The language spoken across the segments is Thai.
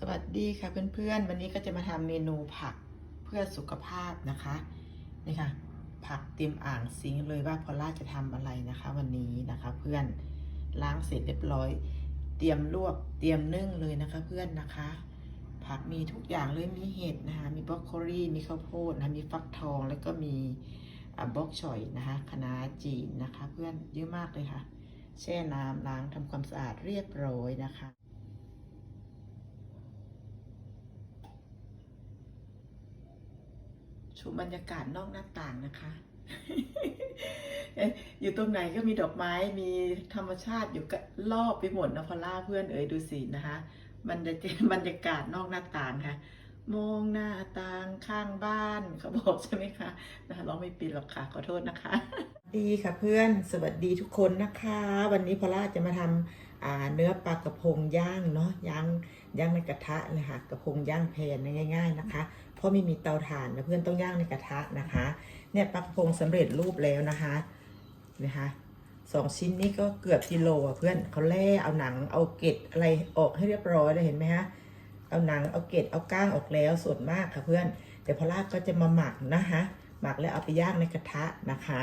สวัสดีค่ะเพื่อนๆ วันนี้ก็จะมาทำเมนูผักเพื่อสุขภาพนะคะนี่ค่ะ ผักเตรียมอ่างซิงเลยว่าพอล่าจะทำอะไรนะคะ วันนี้นะคะเพื่อนล้างเสร็จเรียบร้อย เตรียมลวกเตรียมนึ่งเลยนะคะเพื่อนนะคะ ผักมีทุกอย่างเลยมีเห็ดนะคะ มีบรอกโคลีมีข้าวโพดนะมีฟักทองแล้วก็มีบล็อกชอยนะคะคะน้าจีนนะคะ เพื่อนเยอะมากเลยค่ะ แช่น้ำล้างทำความสะอาดเรียบร้อยนะคะ ชมบรรยากาศนอกหน้าต่างนะคะ อยู่ตรงไหนก็มีดอกไม้มีธรรมชาติอยู่กับรอบไปหมดนะพอล่าเพื่อนเอ๋ยดูสินะคะ มันจะบรรยากาศนอกหน้าต่างค่ะ มองหน้าต่างข้างบ้านเขาบอกใช่ไหมคะนะคะร้องไม่ปิดหรอกค่ะขอโทษนะคะ ดีค่ะเพื่อนสวัสดีทุกคนนะคะ วันนี้พอล่าจะมาทำอ่าเนื้อปลากระพงย่างเนาะย่างย่างในกระทะเลยค่ะกระพงย่างแพนง่าย ๆนะคะ เพราะไม่มีเตาถ่านนะเพื่อนต้องย่างในกระทะนะคะ เนี่ยปลากพงสำเร็จรูปแล้วนะคะนะคะสองชิ้นนี้ก็เกือบกิโลอะเพื่อนเขาแล่เอาหนังเอาเกล็ดอะไรออกให้เรียบร้อยเลยเห็นไหมฮะเอาหนังเอาเกล็ดเอาก้างออกแล้วส่วนมากค่ะเพื่อนเดี๋ยวพอลากก็จะมาหมักนะคะหมักแล้วเอาไปย่างในกระทะนะคะ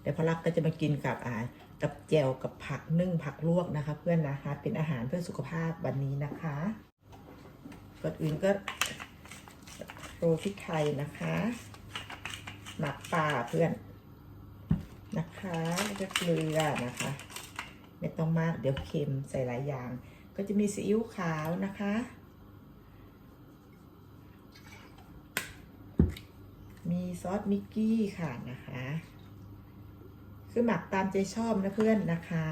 เดี๋ยวพอลากก็จะมากินกับอ่ากับแจวกับผักนึ่งผักลวกนะคะ เพื่อนนะคะเป็นอาหารเพื่อสุขภาพวันนี้นะคะก่อนอื่นก็ โรยพริกไทยนะคะ หมักป่าเพื่อน นะคะแล้วก็เกลือนะคะ ไม่ต้องมากเดี๋ยวเค็มใส่หลายอย่าง ก็จะมีซีอิ๊วขาวนะคะ มีซอสมิกกี้ค่ะนะคะ คือหมักตามใจชอบนะเพื่อนนะคะ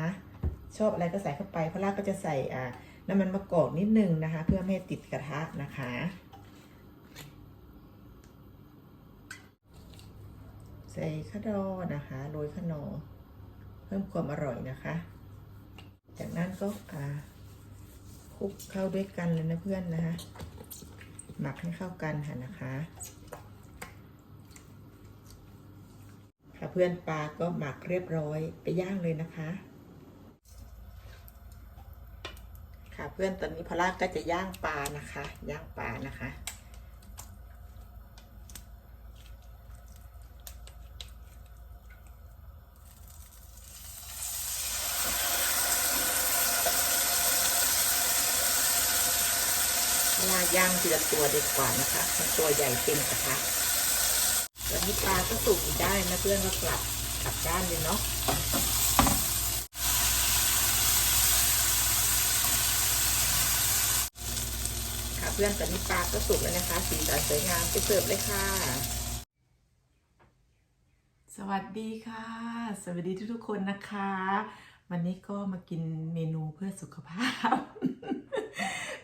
ชอบอะไรก็ใส่เข้าไปเพราะล่าก็จะใส่อ่าน้ำมันมะกอกนิดนึงนะคะ เพื่อไม่ให้ติดกระทะนะคะ ใส่ข้าวดอนะคะโรยข้าหนอเพิ่มความอร่อยนะคะ จากนั้นก็คลุกเข้าด้วยกันเลยนะเพื่อนนะคะหมักให้เข้ากันค่ะนะคะค่ะเพื่อนปลาก็หมักเรียบร้อยไปย่างเลยนะคะ ค่ะเพื่อนตอนนี้พอลาก็จะย่างปลานะคะ ย่างปลานะคะ ย่างทีละตัวดีกว่านะคะมันตัวใหญ่เต็มกระทะวันนี้ปลาก็สุกอีกได้นะเพื่อนก็กลับกลับด้านเลยเนาะค่ะเพื่อนตอนนี้ปลาก็สุกแล้วนะคะ สีสันสวยงามไปเสิร์ฟเลยค่ะ สวัสดีค่ะ สวัสดีทุกๆคนนะคะ วันนี้ก็มากินเมนูเพื่อสุขภาพ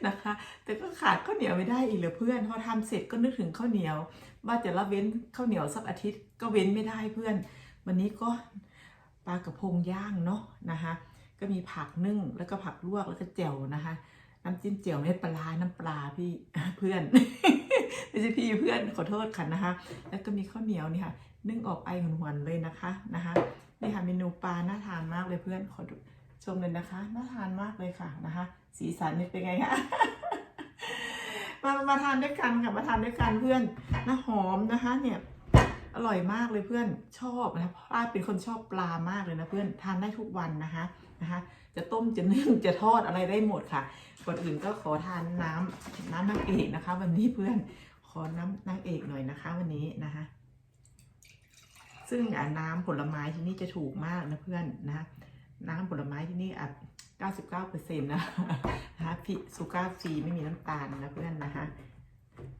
นะคะ แต่ก็ขาดข้าวเหนียวไม่ได้อีกเลยเพื่อนพอทำเสร็จก็นึกถึงข้าวเหนียว ว่าจะละเว้นข้าวเหนียวสักอาทิตย์ก็เว้นไม่ได้เพื่อน วันนี้ก็ปลากระพงย่างเนาะนะคะก็มีผักนึ่งแล้วก็ผักลวกแล้วก็แจ่วนะคะ น้ำจิ้มแจ่วไม่ปลาร้าน้ำปลาพี่เพื่อนไม่ใช่พี่เพื่อนขอโทษค่ะนะคะ แล้วก็มีข้าวเหนียวนี่ค่ะนึ่งออกไอหวนๆเลยนะคะนะคะนี่ค่ะเมนูปลาน่าทานมากเลยเพื่อนขอชมเลยนะคะน่าทานมากเลยค่ะนะคะ สีสันนี่เป็นไงคะมามาทานด้วยกันค่ะมาทานด้วยกันเพื่อนนะหอมนะคะเนี่ยอร่อยมากเลยเพื่อนชอบนะป้าเป็นคนชอบปลามากเลยนะเพื่อนทานได้ทุกวันนะคะนะคะ จะต้มจะนึ่งจะทอดอะไรได้หมดค่ะก่อนอื่นก็ขอทานน้ำน้ำนางเอกนะคะ วันนี้เพื่อนขอน้ำนางเอกหน่อยนะคะ วันนี้นะคะ ซึ่งน้ำผลไม้ที่นี่จะถูกมากนะเพื่อนนะคะน้ำผลไม้ที่นี่อะ 99%นะนะคะฟิซูการ์ฟรีไม่มีน้ำตาลนะเพื่อนนะคะ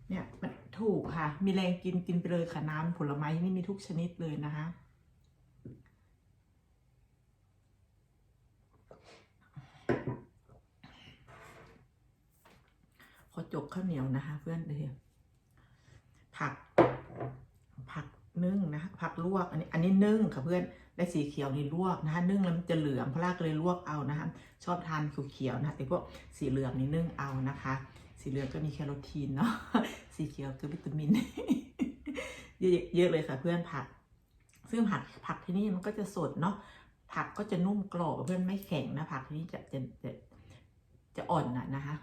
เนี่ยมันถูกค่ะ มีแรงกินกินไปเลยค่ะน้ำผลไม้นี่มีทุกชนิดเลยนะคะขอจกข้าวเหนียวนะคะ เพื่อนเลยผัก ผักนึ่งนะคะผักลวกอันนี้ อันนี้นึ่งค่ะเพื่อน และสีเขียวนี่ลวกนะคะนึ่งแล้วมันจะเหลืองพลาก็เลยลวกเอานะคะชอบทานเขียวๆนะแต่พวกสีเหลืองนี่นึ่งเอานะคะ สีเหลืองก็มีแคโรทีนเนาะสีเขียวคือวิตามินเยอะเยอะเลยค่ะเพื่อนผัก ซึ่งผักผักที่นี่มันก็จะสดเนาะผักก็จะนุ่มกรอบเพื่อนไม่แข็งนะผักที่นี่จะจะจะจะอ่อนนะนะคะ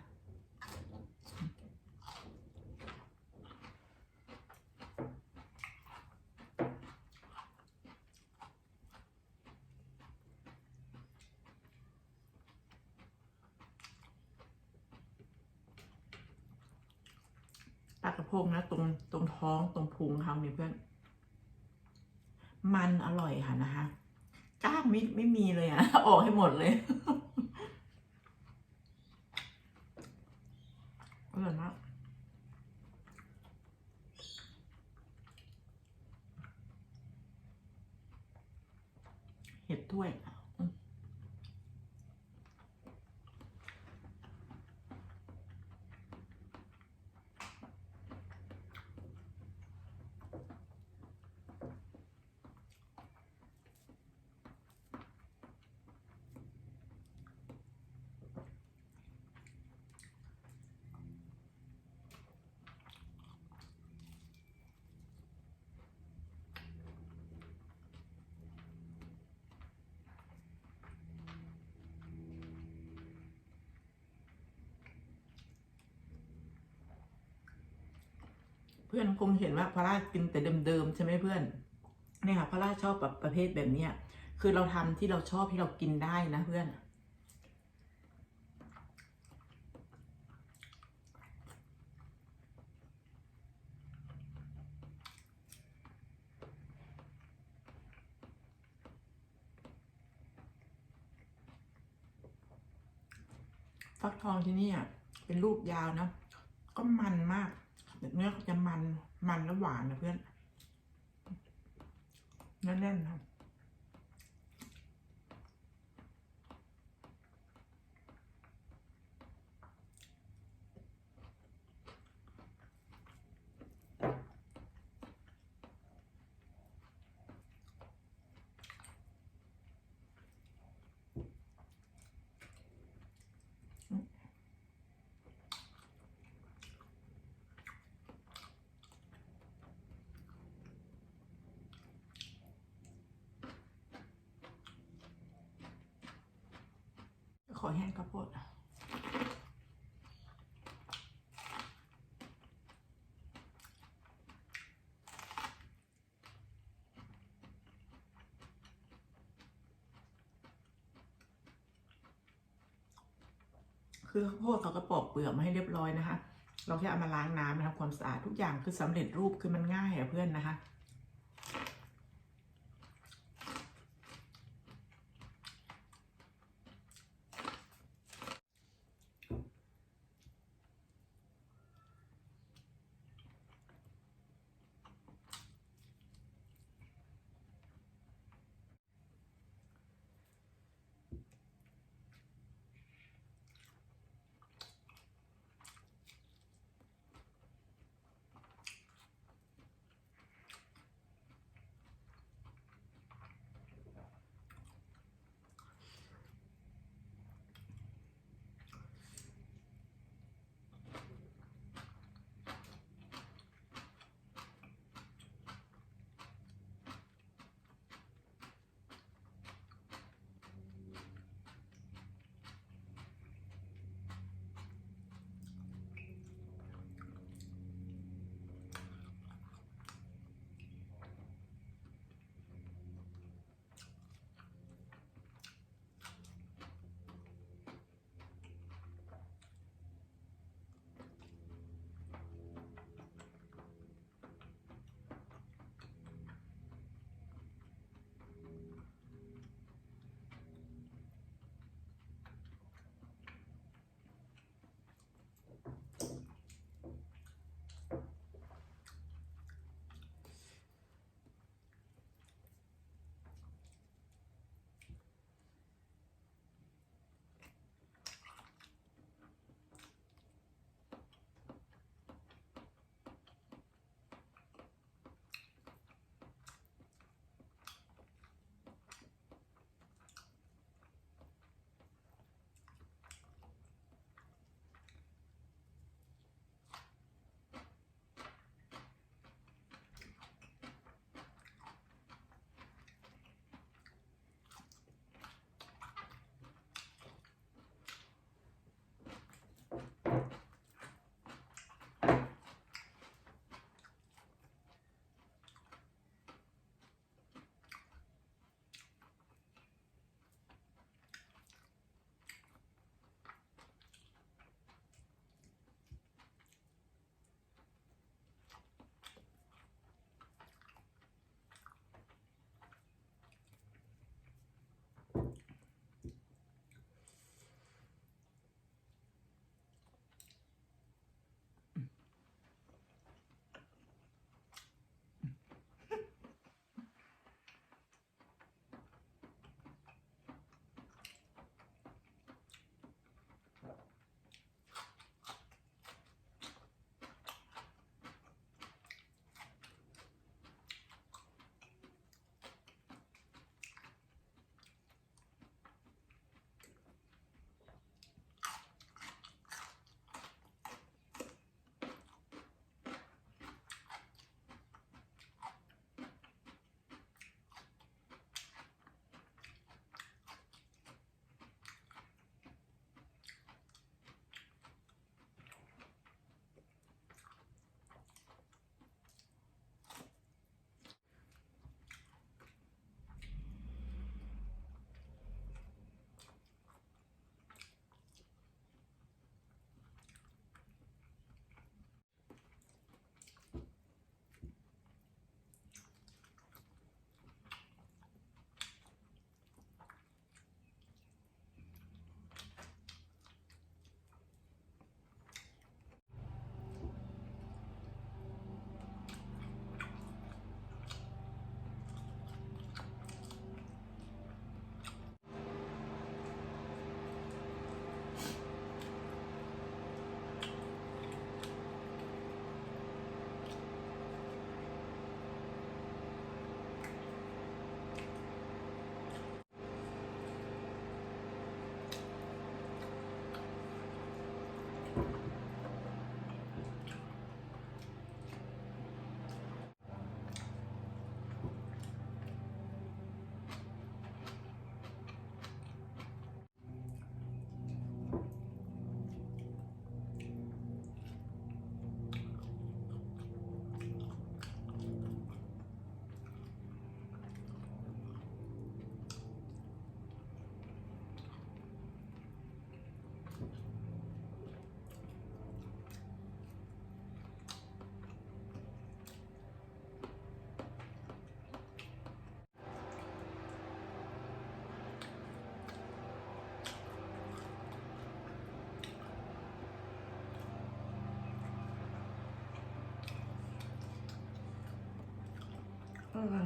กระโพงนะ ตรงตรงท้องตรงพุงเขาเนี่ยเพื่อน มันอร่อยค่ะนะคะกล้างไม่ไม่มีเลยอะออกให้หมดเลยอร่อยมากเห็ดถ้วยอืม เพื่อนคงเห็นว่าพระรากินแต่เดิมๆใช่ไหมเพื่อนเนี่ยค่ะพระราชชอบแบบประเภทแบบเนี้ยคือเราทำที่เราชอบที่เรากินได้นะเพื่อนฟักทองที่นี่อะเป็นลูกยาวนะ ก็มันมาก แต่เนื้อเขาจะมัน มันและหวานนะเพื่อนแน่นๆนะ ขอแห้งข้าวโพดคือข้าวโพดเขาก็ปอกเปลือกมาให้เรียบร้อยนะคะ เราแค่เอามาล้างน้ำทำความสะอาดทุกอย่างคือสำเร็จรูปคือมันง่ายอะเพื่อนนะคะ อร่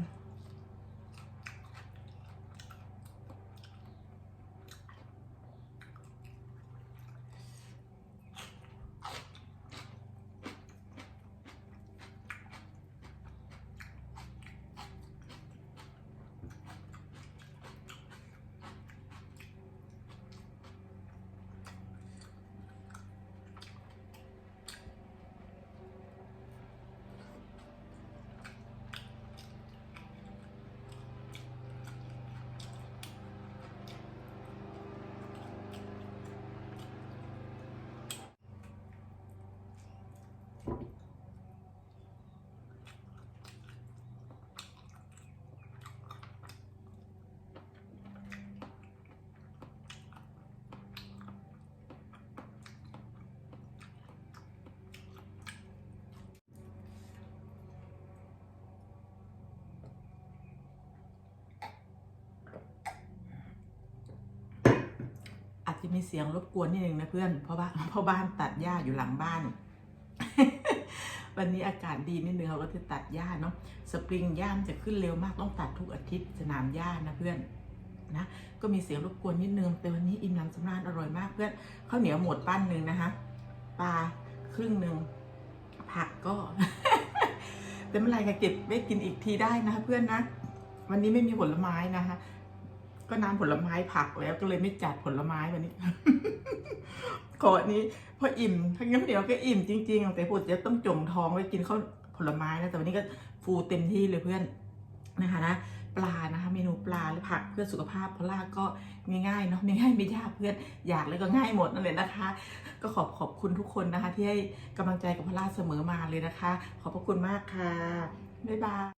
จะมีเสียงรบกวนนิดนึงนะเพื่อน เพราะว่าเพราะบ้านตัดหญ้าอยู่หลังบ้าน วันนี้อากาศดีนิดนึงเขาก็จะตัดหญ้าเนาะ สปริงหญ้าจะขึ้นเร็วมากต้องตัดทุกอาทิตย์สนามหญ้านะเพื่อนนะ ก็มีเสียงรบกวนนิดนึง แต่วันนี้อิ่มหนำสำราญอร่อยมากเพื่อนข้าวเหนียวหมดปั้นหนึ่งนะคะ ปลาครึ่งหนึ่งผักก็แต่เมื่อไรก็เก็บไว้กินอีกทีได้นะคะเพื่อนนะ วันนี้ไม่มีผลไม้นะคะ ก็น้ำผลไม้ผักแล้วก็เลยไม่จัดผลไม้วันนี้ ขออันนี้พออิ่มทั้งนี้เดี๋ยวก็อิ่มจริงๆแต่พูดจะต้องจงท้องไว้กินข้าวผลไม้นะแต่วันนี้ก็ฟูเต็มที่เลยเพื่อนนะคะนะปลานะคะเมนูปลาหรือผักเพื่อสุขภาพพอล่าก็ง่ายๆเนาะไม่ง่ายไม่ยากเพื่อนอยากแล้วก็ง่ายหมดนั่นเลยนะคะ ก็ขอบขอบคุณทุกคนนะคะ ที่ให้กำลังใจกับพล่าเสมอมาเลยนะคะ ขอบพระคุณมากค่ะบ๊ายบาย